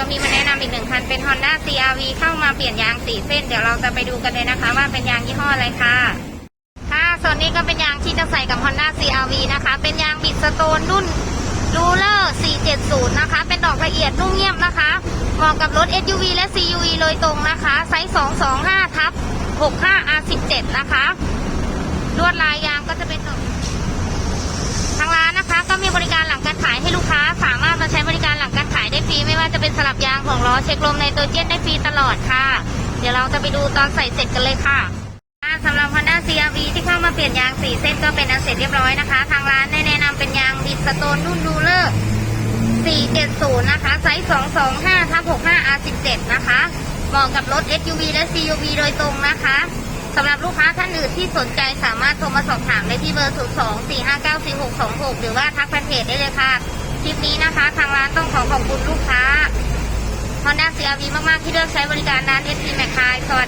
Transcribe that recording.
ก็มีมาแนะนำอีกหนึ่งคันเป็น Honda CRV เข้ามาเปลี่ยนยางสีเส้น เดี๋ยวเราจะไปดูกันเลยนะคะ ว่าเป็นยางยี่ห้ออะไรค่ะ ค่ะส่วนนี้ก็เป็นยางที่จะใส่กับ Honda CRV นะคะ เป็นยางบิดสโตนรุ่น Ruler 470 นะคะ เป็นดอกละเอียดนุ่มเงียบนะคะ เหมาะกับรถ SUV และ CUV โดยตรงนะคะ ไซส์ 225ทับ65 R17 นะคะ ลวดลายยาง เป็นสลับยางของล้อเช็คลมในตัวเจนได้ฟรีตลอดค่ะ เดี๋ยวเราจะไปดูตอนใส่เสร็จกันเลยค่ะอ่าสำหรับ Honda CRV ที่เข้ามาเปลี่ยนยางสีเส้นก็เป็นอันเสร็จเรียบร้อยนะคะ ทางร้านได้แนะนำเป็นยางบิดสโตนรุ่นดูเลอร์470 นะคะ ไซส์ 225ทับ65 R17 นะคะเหมาะกับรถ SUV และ CUV โดยตรงนะคะสำหรับลูกค้าท่านอื่นที่สนใจสามารถโทรมาสอบถามได้ที่เบอร์ 02 459 4626 หรือว่าทักแฟนเพจได้เลยค่ะ คลิปนี้นะคะ ทางร้านต้องขอขอบคุณลูกค้า Honda CRV มาก ๆ ที่เลือกใช้บริการร้าน SP Mac สวัสดีค่ะ